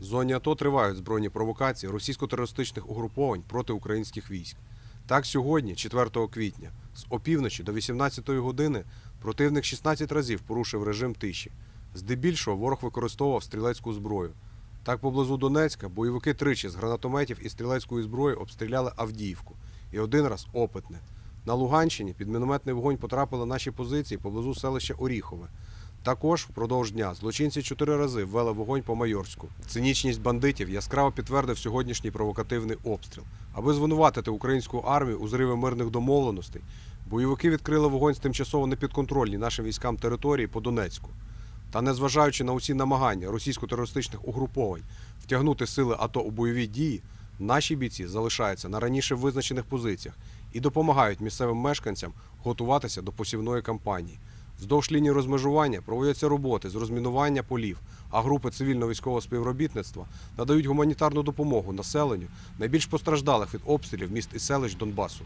В зоні АТО тривають збройні провокації російсько-терористичних угруповань проти українських військ. Так, сьогодні, 4 квітня, з опівночі до 18-ї години противник 16 разів порушив режим тиші. Здебільшого ворог використовував стрілецьку зброю. Так, поблизу Донецька бойовики тричі з гранатометів і стрілецької зброї обстріляли Авдіївку і один раз Опитне. На Луганщині під мінометний вогонь потрапили наші позиції поблизу селища Оріхове. Також впродовж дня злочинці чотири рази ввели вогонь по Майорську. Цинічність бандитів яскраво підтвердив сьогоднішній провокативний обстріл. Аби звинуватити українську армію у зриві мирних домовленостей, бойовики відкрили вогонь з тимчасово непідконтрольні нашим військам території по Донецьку. Та незважаючи на усі намагання російсько-терористичних угруповань втягнути сили АТО у бойові дії, наші бійці залишаються на раніше визначених позиціях і допомагають місцевим мешканцям готуватися до посівної кампанії. Вздовж лінії розмежування проводяться роботи з розмінування полів, а групи цивільно-військового співробітництва надають гуманітарну допомогу населенню найбільш постраждалих від обстрілів міст і селищ Донбасу.